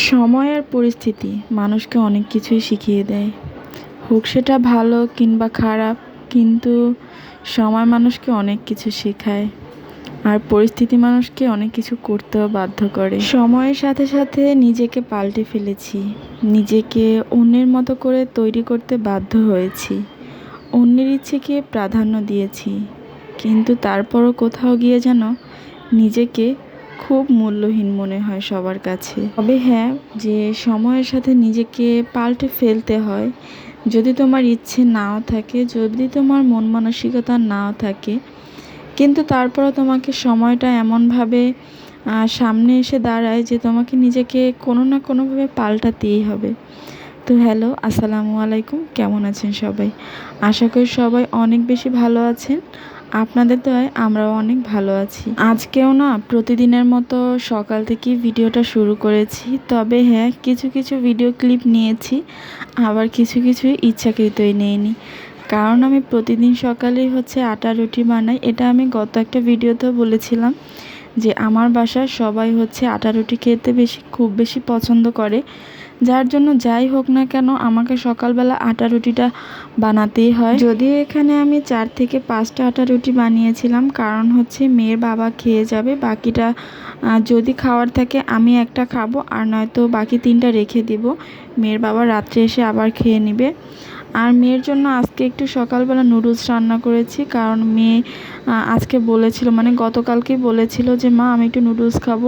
সময় আর পরিস্থিতি, মানুষকে অনেক কিছুই শিখিয়ে দেয়। হোক সেটা ভালো কিংবা খারাপ, কিন্তু সময় মানুষকে অনেক কিছু শেখায়। আর পরিস্থিতি মানুষকে অনেক কিছু করতেও বাধ্য করে। সময়ের সাথে সাথে নিজেকে পাল্টে ফেলেছি। নিজেকে অন্যের মতো করে তৈরি করতে বাধ্য হয়েছি। অন্যের ইচ্ছেকে প্রাধান্য দিয়েছি। কিন্তু তারপরও কোথাও গিয়ে যেন নিজেকে খুব মূল্যহীন মনে হয় সবার কাছে। তবে হ্যাঁ যে সময়ের সাথে নিজেকে পাল্টে ফেলতে হয়, যদি তোমার ইচ্ছে নাও থাকে, যদি তোমার মন মানসিকতা নাও থাকে, কিন্তু তারপরও তোমাকে সময়টা এমনভাবে সামনে এসে দাঁড়ায় যে তোমাকে নিজেকে কোনো না কোনোভাবে পাল্টাতেই হবে। তো হ্যালো, আসসালামু আলাইকুম, কেমন আছেন সবাই? আশা করি সবাই অনেক বেশি ভালো আছেন। আপনাদের দয় আমরাও অনেক ভালো আছি। আজকেও না প্রতিদিনের মতো সকাল থেকে ভিডিওটা শুরু করেছি। তবে হ্যাঁ কিছু কিছু ভিডিও ক্লিপ নিয়েছি, আবার কিছু কিছু ইচ্ছাকৃতই নেইনি। কারণ আমি প্রতিদিন সকালেই হচ্ছে আটা রুটি বানাই। এটা আমি গত একটা ভিডিওতেও বলেছিলাম যে আমার বাসায় সবাই হচ্ছে আটা রুটি খেতে বেশি, খুব বেশি পছন্দ করে। যার জন্য যাই হোক না কেন আমাকে সকালবেলা আটা রুটিটা বানাতেই হয়। যদিও এখানে আমি চার থেকে পাঁচটা আটা রুটি বানিয়েছিলাম, কারণ হচ্ছে মেয়ের বাবা খেয়ে যাবে, বাকিটা যদি খাওয়ার থাকে আমি একটা খাব, আর নয়তো বাকি তিনটা রেখে দিব। মেয়ের বাবা রাত্রে এসে আবার খেয়ে নেবে। আর মেয়ের জন্য আজকে একটু সকালবেলা নুডলস রান্না করেছি, কারণ মেয়ে আজকে বলেছিল মানে গতকালকেই বলেছিল যে, মা, আমি একটু নুডলস খাব।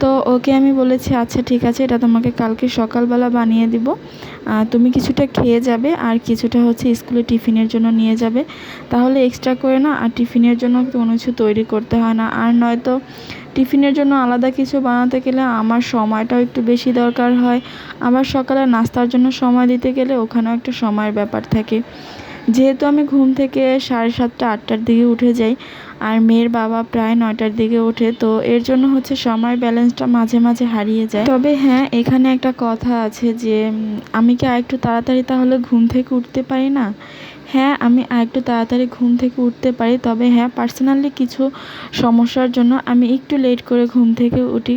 তো ওকে আমি বলেছি আচ্ছা ঠিক আছে, এটা তোমাকে কালকে সকালবেলা বানিয়ে দিব। তুমি কিছুটা খেয়ে যাবে আর কিছুটা হচ্ছে স্কুলে টিফিনের জন্য নিয়ে যাবে। তাহলে এক্সট্রা করে না, আর টিফিনের জন্য কোনো কিছু তৈরি করতে হয় না। আর নয়তো টিফিনের জন্য আলাদা কিছু বানাতে গেলে আমার সময়টাও একটু বেশি দরকার হয়। আবার সকালে নাস্তার জন্য সময় দিতে গেলে ওখানেও একটা সময়ের ব্যাপার থাকে। যেহেতু আমি ঘুম থেকে সাড়ে সাতটা, আটটার দিকে উঠে যাই আর মেয়ের বাবা প্রায় নয়টার দিকে ওঠে, তো এর জন্য হচ্ছে সময় ব্যালেন্সটা মাঝে মাঝে হারিয়ে যায়। তবে হ্যাঁ এখানে একটা কথা আছে যে আমি কি আর একটু তাড়াতাড়ি তাহলে ঘুম থেকে উঠতে পারি না? হ্যাঁ আমি আরেকটু তাড়াতাড়ি ঘুম থেকে উঠতে পারি, তবে হ্যাঁ পার্সোনালি কিছু সমস্যার জন্য আমি একটু লেট করে ঘুম থেকে উঠি।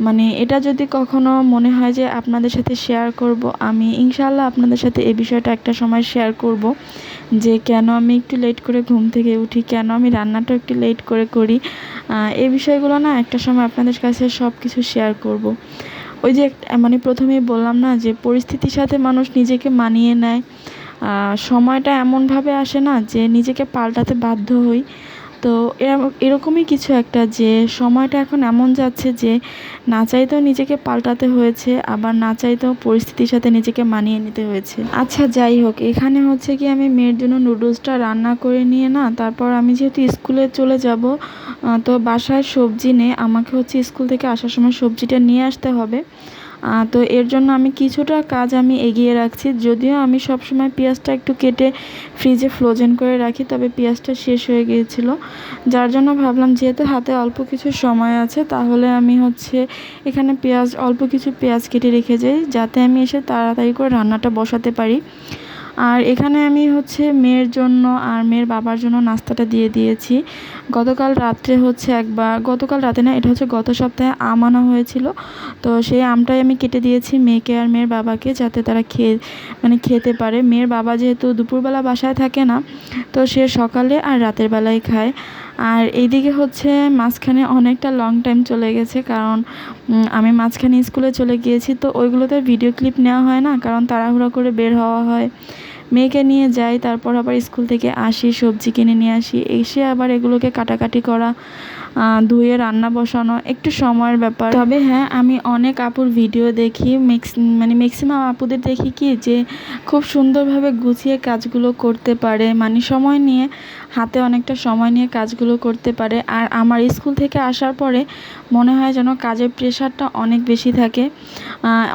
মানে এটা যদি কখনো মনে হয় যে আপনাদের সাথে শেয়ার করব, আমি ইনশাল্লাহ আপনাদের সাথে এই বিষয়টা একটা সময় শেয়ার করব। যে কেন আমি একটু লেট করে ঘুম থেকে উঠি, কেন আমি রান্নাটা একটু লেট করে করি এই বিষয়গুলো না একটা সময় আপনাদের কাছে সব কিছু শেয়ার করব। ওই যে মানে প্রথমেই বললাম না যে পরিস্থিতির সাথে মানুষ নিজেকে মানিয়ে নেয় সময়টা এমনভাবে আসে না যে নিজেকে পাল্টাতে বাধ্য হই তো এরকমই কিছু একটা যে সময়টা এখন এমন যাচ্ছে যে না চাইতেও নিজেকে পাল্টাতে হয়েছে, আবার না চাইতেও পরিস্থিতির সাথে নিজেকে মানিয়ে নিতে হয়েছে। আচ্ছা যাই হোক, এখানে হচ্ছে কি আমি মেয়ের জন্য নুডলসটা রান্না করে নিয়ে না, তারপর আমি যেহেতু স্কুলে চলে যাব তো বাসায় সবজি নেই, আমাকে হচ্ছে স্কুল থেকে আসার সময় সবজিটা নিয়ে আসতে হবে। তো এর জন্য আমি কিছুটা কাজ আমি এগিয়ে রাখছি। যদিও আমি সবসময় পেঁয়াজটা একটু কেটে ফ্রিজে ফ্লোজেন করে রাখি, তবে পেঁয়াজটা শেষ হয়ে গিয়েছিল। যার জন্য ভাবলাম, যেহেতু হাতে অল্প কিছু সময় আছে, তাহলে আমি হচ্ছে এখানে পেঁয়াজ, অল্প কিছু পেঁয়াজ কেটে রেখে যাই, যাতে আমি এসে তাড়াতাড়ি করে রান্নাটা বসাতে পারি। আর এখানে আমি হচ্ছে মেয়ের জন্য আর মেয়ের বাবার জন্য নাস্তাটা দিয়ে দিয়েছি। গতকাল রাত্রে হচ্ছে একবার, গতকাল রাতে না, এটা হচ্ছে গত সপ্তাহে আম আনা হয়েছিল। তো সেই আমটাই আমি কেটে দিয়েছি মেয়েকে আর মেয়ের বাবাকে যাতে তারা খেয়ে মানে খেতে পারে। মেয়ের বাবা যেহেতু দুপুরবেলা বাসায় থাকে না, তো সে সকালে আর রাতের বেলায় খায়। আর এইদিকে হচ্ছে মাঝখানে অনেকটা লং টাইম চলে গেছে, কারণ আমি মাঝখানে স্কুলে চলে গিয়েছি, তো ওইগুলোতে ভিডিও ক্লিপ নেওয়া হয় না, কারণ তাড়াহুড়ো করে বের হওয়া হয়। মেয়েকে নিয়ে যাই, তারপর আবার স্কুল থেকে আসি, সবজি কিনে নিয়ে আসি। এসে আবার এগুলোকে কাটাকাটি করা ধুয়ে রান্না বসানো, একটু সময়ের ব্যাপার। তবে হ্যাঁ আমি অনেক আপুর ভিডিও দেখি, মিক্স মানে ম্যাক্সিমাম আপুদের দেখি কি যে, খুব সুন্দরভাবে গুছিয়ে কাজগুলো করতে পারে মানে সময় নিয়ে, হাতে অনেকটা সময় নিয়ে কাজগুলো করতে পারে। আর আমার স্কুল থেকে আসার পরে, মনে হয় যেন কাজের প্রেশারটা অনেক বেশি থাকে।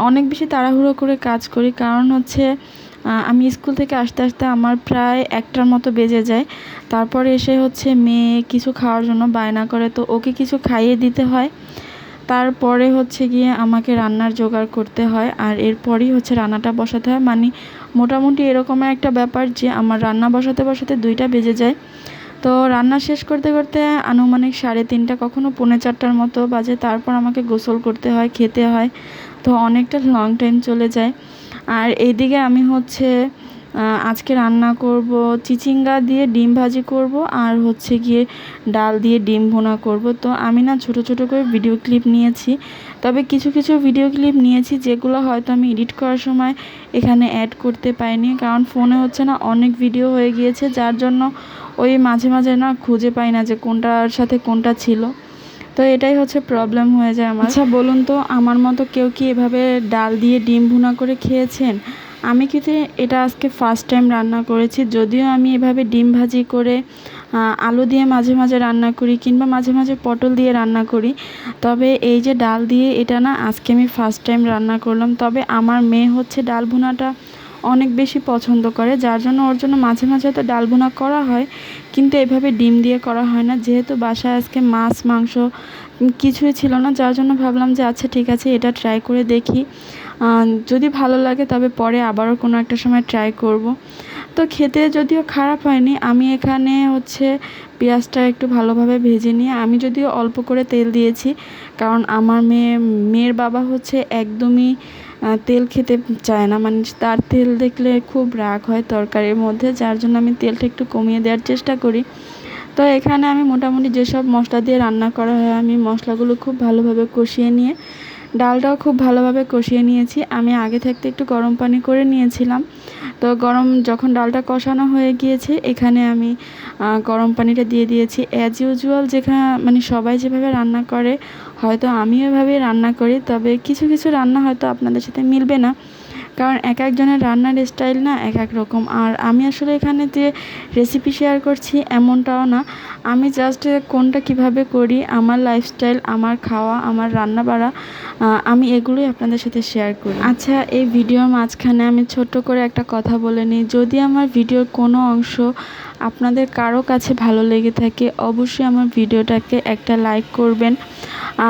অনেক বেশি তাড়াহুড়ো করে কাজ করি। কারণ হচ্ছে আমি স্কুল থেকে আসতে আসতে আমার প্রায় একটার মতো বেজে যায়। তারপরে এসে হচ্ছে মেয়ে কিছু খাওয়ার জন্য বায়না করে, তো ওকে কিছু খাইয়ে দিতে হয়। তারপরে হচ্ছে গিয়ে আমাকে রান্নার জোগাড় করতে হয় আর এরপরই হচ্ছে রান্নাটা বসাতে হয়। মানে মোটামুটি এরকম একটা ব্যাপার যে আমার রান্না বসাতে বসাতে দুইটা বেজে যায়। তো রান্না শেষ করতে করতে আনুমানিক সাড়ে তিনটা, কখনো পৌনে চারটার মতো বাজে। তারপর আমাকে গোসল করতে হয়, খেতে হয়। তো অনেকটা লং টাইম চলে যায়। আর এইদিকে আমি হচ্ছে আজকে রান্না করব চিচিঙ্গা দিয়ে ডিম ভাজি করব আর হচ্ছে গিয়ে ডাল দিয়ে ডিম ভুনা করব। তো আমি না ছোট ছোট করে ভিডিও ক্লিপ নিয়েছি, তবে কিছু কিছু ভিডিও ক্লিপ নিয়েছি যেগুলো হয়তো আমি এডিট করার সময় এখানে অ্যাড করতে পাইনি কারণ ফোনে হচ্ছে না অনেক ভিডিও হয়ে গিয়েছে, যার জন্য ওই মাঝে মাঝে না খুঁজে পাই না যে কোনটার সাথে কোনটা ছিল। তো এটাই হচ্ছে প্রবলেম হয়ে যায় আমার। আচ্ছা বলুন তো, আমার মতো কেউ কি এভাবে ডাল দিয়ে ডিম ভুনা করে খেয়েছেন? আমি কিন্তু এটা আজকে ফার্স্ট টাইম রান্না করেছি, যদিও আমি এভাবে ডিম ভাজি করে আলু দিয়ে মাঝে মাঝে রান্না করি কিংবা মাঝে মাঝে পটল দিয়ে রান্না করি, তবে এই যে ডাল দিয়ে এটা না, আজকে আমি ফার্স্ট টাইম রান্না করলাম। তবে আমার মেয়ে হচ্ছে ডাল ভুনাটা অনেক বেশি পছন্দ করে, যার জন্য ওর জন্য মাঝে মাঝে তো ডাল ভুনা করা হয়, কিন্তু এভাবে ডিম দিয়ে করা হয় না। যেহেতু বাসায় আজকে মাছ, মাংস কিছুই ছিল না, যার জন্য ভাবলাম যে আচ্ছা ঠিক আছে, এটা ট্রাই করে দেখি। যদি ভালো লাগে তবে পরে আবারও কোনো একটা সময় ট্রাই করব। তো খেতে যদিও খারাপ হয়নি, আমি এখানে হচ্ছে পেঁয়াজটা একটু ভালোভাবে ভেজে নিয়ে আমি যদিও অল্প করে তেল দিয়েছি, কারণ আমার মেয়ে, মেয়ের বাবা হচ্ছে একদমই তেল খেতে চায় না। মানে তার তেল দেখলে খুব রাগ হয় তরকারির মধ্যে, যার জন্য আমি তেলটা একটু কমিয়ে দেওয়ার চেষ্টা করি। তো এখানে আমি মোটামুটি যেসব মশলা দিয়ে রান্না করা হয়, আমি মশলাগুলো খুব ভালোভাবে কষিয়ে নিয়ে, ডালটাও খুব ভালোভাবে কষিয়ে নিয়েছি। আমি আগে থাকতে একটু গরম পানি করে নিয়েছিলাম। তো গরম যখন ডালটা কষানো হয়ে গিয়েছে, এখানে আমি গরম পানিটা দিয়ে দিয়েছি। অ্যাজ ইউজুয়াল যেখানে মানে সবাই যেভাবে রান্না করে, হয়তো আমিও এভাবেই রান্না করি, তবে কিছু কিছু রান্না হয়তো আপনাদের সাথে মিলবে না। কারণ এক একজনের রান্নার স্টাইল না এক এক রকম। আর আমি আসলে এখানে যে রেসিপি শেয়ার করছি এমনটাও না। আমি জাস্ট কোনটা কীভাবে করি, আমার লাইফস্টাইল আমার খাওয়া, আমার রান্না বাড়া আমি এগুলোই আপনাদের সাথে শেয়ার করি। আচ্ছা এই ভিডিওর মাঝখানে আমি ছোট্ট করে একটা কথা বলে নিই। যদি আমার ভিডিওর কোনো অংশ আপনাদের কারও কাছে ভালো লেগে থাকে, অবশ্যই আমার ভিডিওটাকে একটা লাইক করবেন।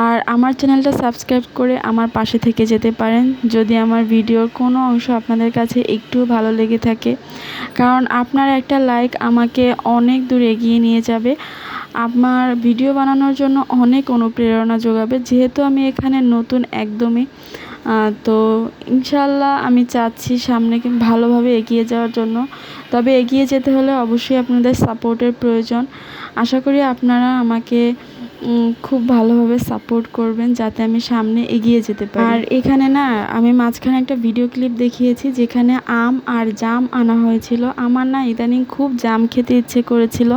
আর আমার চ্যানেলটা সাবস্ক্রাইব করে আমার পাশে থেকে যেতে পারেন। যদি আমার ভিডিওর কোনো অংশ আপনাদের কাছে একটু ভালো লেগে থাকে, কারণ আপনার একটা লাইক আমাকে অনেক দূর এগিয়ে নিয়ে যাবে। আমার ভিডিও বানানোর জন্য অনেক অনুপ্রেরণা যোগাবে। যেহেতু আমি এখানে নতুন একদমই তো ইনশাল্লাহ আমি চাচ্ছি সামনে ভালোভাবে এগিয়ে যাওয়ার জন্য। তবে এগিয়ে যেতে হলে অবশ্যই আপনাদের সাপোর্টের প্রয়োজন। আশা করি আপনারা আমাকে খুব ভালোভাবে সাপোর্ট করবেন যাতে আমি সামনে এগিয়ে যেতে পারি। আর এখানে না, আমি মাঝখানে একটা ভিডিও ক্লিপ দেখিয়েছি যেখানে আম আর জাম আনা হয়েছিল। আমার না ইদানিং খুব জাম খেতে ইচ্ছে করেছিল।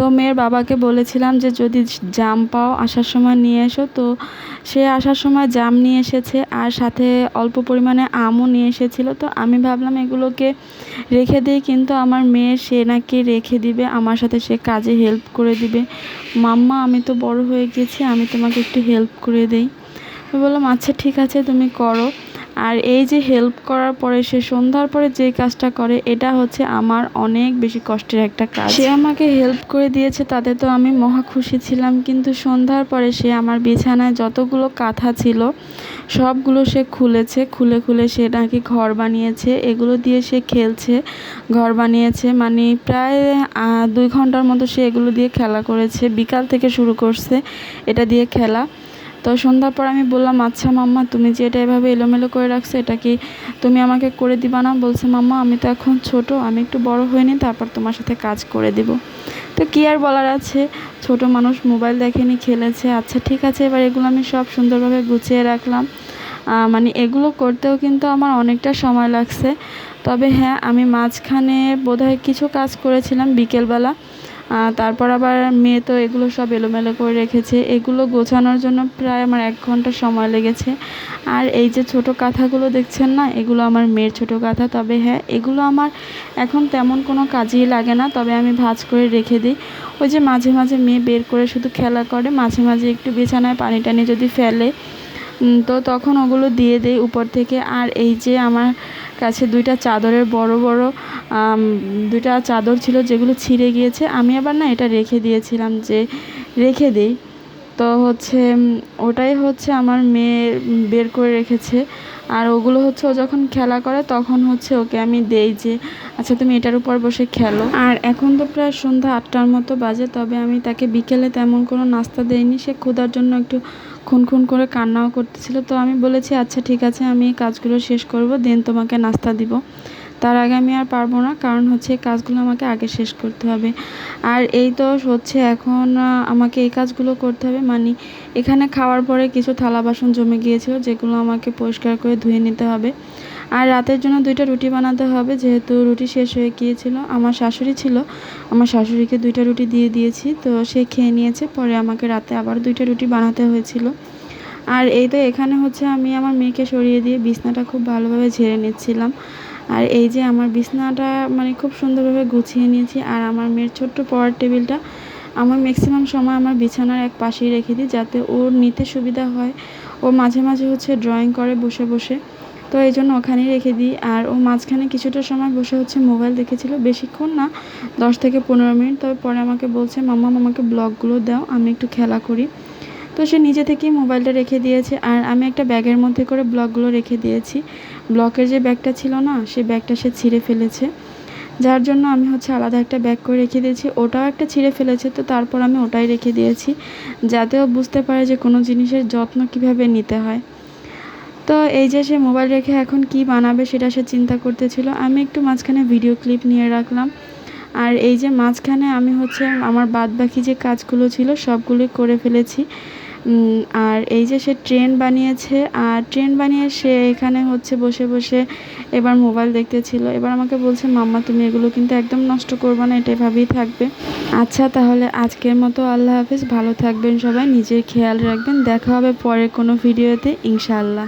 তো মেয়ের বাবাকে বলেছিলাম যে, যদি জাম পাও, আসার সময় নিয়ে এসো। তো সে আসার সময় জাম নিয়ে এসেছে আর সাথে অল্প পরিমাণে আমও নিয়ে এসেছিল। তো আমি ভাবলাম এগুলোকে রেখে দিই, কিন্তু আমার মেয়ে সে নাকি রেখে দিবে, আমার সাথে সে কাজে হেল্প করে দিবে। মাম্মা, আমি তো বড় হয়ে গেছি, আমি তোমাকে একটু হেল্প করে দেই। আমি বললাম আচ্ছা ঠিক আছে, তুমি করো। আর এই যে হেল্প করার পরে, সে সন্ধ্যার পরে যে কাজটা করে, এটা হচ্ছে আমার অনেক বেশি কষ্টের একটা কাজ। সে আমাকে হেল্প করে দিয়েছে, তাতে তো আমি মহা খুশি ছিলাম। কিন্তু সন্ধ্যার পরে সে আমার বিছানায় যতগুলো কাঁথা ছিল, সবগুলো সে খুলেছে। খুলে খুলে সে নাকি ঘর বানিয়েছে। এগুলো দিয়ে সে খেলছে, ঘর বানিয়েছে। মানে প্রায় দুই ঘণ্টার মতো সে এগুলো দিয়ে খেলা করেছে। বিকাল থেকে শুরু করছে, এটা দিয়ে খেলা। তো সন্ধ্যার পর আমি বললাম আচ্ছা মাম্মা, তুমি যে এটা এভাবে এলোমেলো করে রাখছো, এটা কি তুমি আমাকে করে দিবা না? বলছে, মাম্মা, আমি তো এখন ছোট, আমি একটু বড় হইনি, তারপর তোমার সাথে কাজ করে দিব। তো কী আর বলার আছে? ছোট মানুষ মোবাইল দেখেনি, খেলেছে। আচ্ছা ঠিক আছে, এবার এগুলো আমি সব সুন্দরভাবে গুছিয়ে রাখলাম। মানে এগুলো করতেও কিন্তু আমার অনেকটা সময় লাগছে। তবে হ্যাঁ আমি মাঝখানে বোধহয় কিছু কাজ করেছিলাম বিকেলবেলা। তারপর আবার মেয়ে তো এগুলো সব এলোমেলো করে রেখেছে। এগুলো গোছানোর জন্য প্রায় আমার এক ঘণ্টা সময় লেগেছে। আর এই যে ছোট কাঁথাগুলো দেখছেন না, এগুলো আমার মেয়ের ছোট কাঁথা। তবে হ্যাঁ এগুলো আমার এখন তেমন কোনো কাজেই লাগে না, তবে আমি ভাঁজ করে রেখে দিই। ওই যে মাঝে মাঝে মেয়ে বের করে শুধু খেলা করে, মাঝে মাঝে একটু বিছানায় পানি টানি যদি ফেলে তো তখন ওগুলো দিয়ে দেই উপর থেকে। আর এই যে আমার কাছে দুইটা চাদরের বড় বড় দুইটা চাদর ছিল যেগুলো ছিঁড়ে গিয়েছে। আমি আবার না এটা রেখে দিয়েছিলাম যে রেখে দিই। তো হচ্ছে ওটাই হচ্ছে আমার মেয়ে বের করে রেখেছে। আর ওগুলো হচ্ছে ও যখন খেলা করে তখন হচ্ছে ওকে আমি দেই যে আচ্ছা তুমি এটার উপর বসে খেলো। আর এখন তো প্রায় সন্ধ্যা আটটার মতো বাজে, তবে আমি তাকে বিকেলে তেমন কোনো নাস্তা দেইনি। সে ক্ষুধার জন্য একটু খুন খুন করে কান্নাও করতেছিল। তো আমি বলেছি আচ্ছা ঠিক আছে, আমি কাজগুলো শেষ করব, দেন তোমাকে নাস্তা দিব। তার আগে আমি আর পারব না, কারণ হচ্ছে এই কাজগুলো আমাকে আগে শেষ করতে হবে। আর এই তো হচ্ছে এখন আমাকে এই কাজগুলো করতে হবে। মানে এখানে খাওয়ার পরে কিছু থালা বাসন জমে গিয়েছিল, যেগুলো আমাকে পরিষ্কার করে ধুয়ে নিতে হবে। আর রাতের জন্য দুইটা রুটি বানাতে হবে, যেহেতু রুটি শেষ হয়ে গিয়েছিল। আমার শাশুড়ি ছিল, আমার শাশুড়িকে দুইটা রুটি দিয়ে দিয়েছি, তো সে খেয়ে নিয়েছে। পরে আমাকে রাতে আবার দুইটা রুটি বানাতে হয়েছিল। আর এই তো এখানে হচ্ছে আমি আমার মেয়েকে সরিয়ে দিয়ে বিছনাটা খুব ভালোভাবে ঝেড়ে নিচ্ছিলাম। আর এই যে আমার বিছনাটা মানে খুব সুন্দরভাবে গুছিয়ে নিয়েছি, আর আমার মেয়ের ছোট্ট পড়ার টেবিলটা আমার ম্যাক্সিমাম সময় আমার বিছানার এক পাশেই রেখে দিই যাতে ওর নিতে সুবিধা হয়। ও মাঝে মাঝে হচ্ছে ড্রয়িং করে বসে বসে। তো এই জন্য ওখানেই রেখে দিই, আর ও মাঝখানে কিছুটা সময় বসে হচ্ছে মোবাইল দেখেছিল, বেশিক্ষণ না, দশ থেকে পনেরো মিনিট। তবে পরে আমাকে বলছে, মাম্মা, আমাকে ব্লগগুলো দাও, আমি একটু খেলা করি। তো সে নিজে থেকেই মোবাইলটা রেখে দিয়েছে, আর আমি একটা ব্যাগের মধ্যে করে ব্লগগুলো রেখে দিয়েছি। ব্লকের যে ব্যাগটা ছিল না, সেই ব্যাগটা সে ছিঁড়ে ফেলেছে। যার জন্য আমি হচ্ছে আলাদা একটা ব্যাগ করে রেখে দিয়েছি। ওটাও একটা ছিঁড়ে ফেলেছে, তো তারপর আমি ওটাই রেখে দিয়েছি যাতে ও বুঝতে পারে যে কোনো জিনিসের যত্ন কীভাবে নিতে হয়। তো এই যে সে মোবাইল রেখে এখন কি বানাবে সেটা সে চিন্তা করতেছিল। আমি একটু মাঝখানে ভিডিও ক্লিপ নিয়ে রাখলাম। আর এই যে মাঝখানে আমি হচ্ছে আমার বাদ বাকি যে কাজগুলো ছিল, সবগুলোই করে ফেলেছি। আর এই যে সে ট্রেন বানিয়েছে, আর ট্রেন বানিয়ে সে এখানে হচ্ছে বসে বসে এবার মোবাইল দেখতেছিল। এবার আমাকে বলছে, মাম্মা, তুমি এগুলো কিন্তু একদম নষ্ট করবে না, এটা এভাবেই থাকবে। আচ্ছা তাহলে আজকের মতো আল্লাহ হাফিজ। ভালো থাকবেন সবাই, নিজের খেয়াল রাখবেন। দেখা হবে পরের কোনো ভিডিওতে, ইনশাআল্লাহ।